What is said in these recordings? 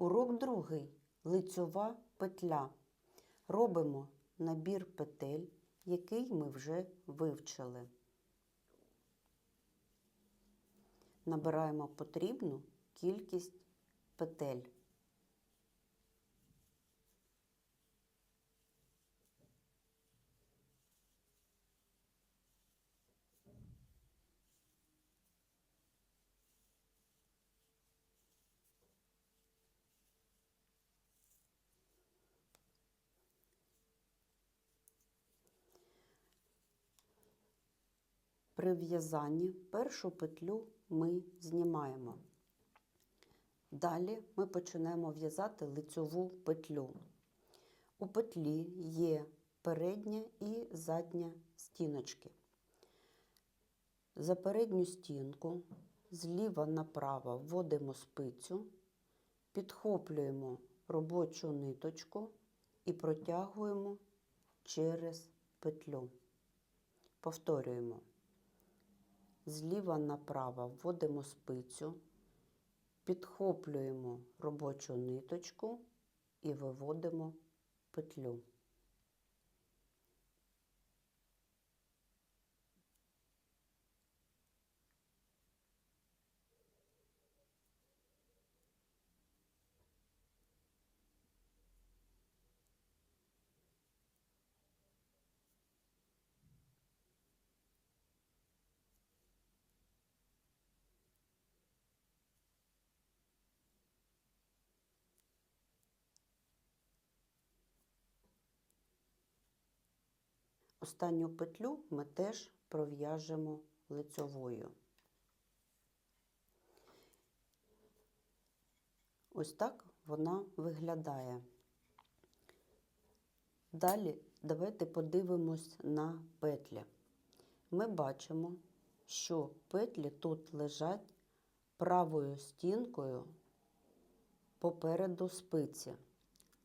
Урок другий. Лицьова петля. Робимо набір петель, який ми вже вивчили. Набираємо потрібну кількість петель. При в'язанні першу петлю ми знімаємо. Далі ми почнемо в'язати лицьову петлю. У петлі є передня і задня стіночки. За передню стінку зліва направо вводимо спицю, підхоплюємо робочу ниточку і протягуємо через петлю. Повторюємо. Зліва направо вводимо спицю, підхоплюємо робочу ниточку і виводимо петлю. Останню петлю ми теж пров'яжемо лицьовою. Ось так вона виглядає. Далі давайте подивимось на петлі. Ми бачимо, що петлі тут лежать правою стінкою попереду спиці.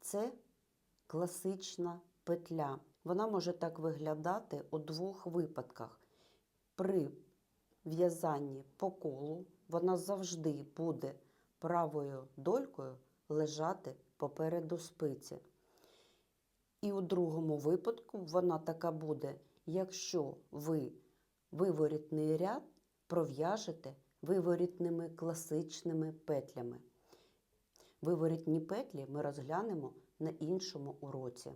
Це класична петля. Вона може так виглядати у двох випадках. При в'язанні по колу вона завжди буде правою долькою лежати попереду спиці. І у другому випадку вона така буде, якщо ви виворітний ряд пров'яжете виворітними класичними петлями. Виворітні петлі ми розглянемо на іншому уроці.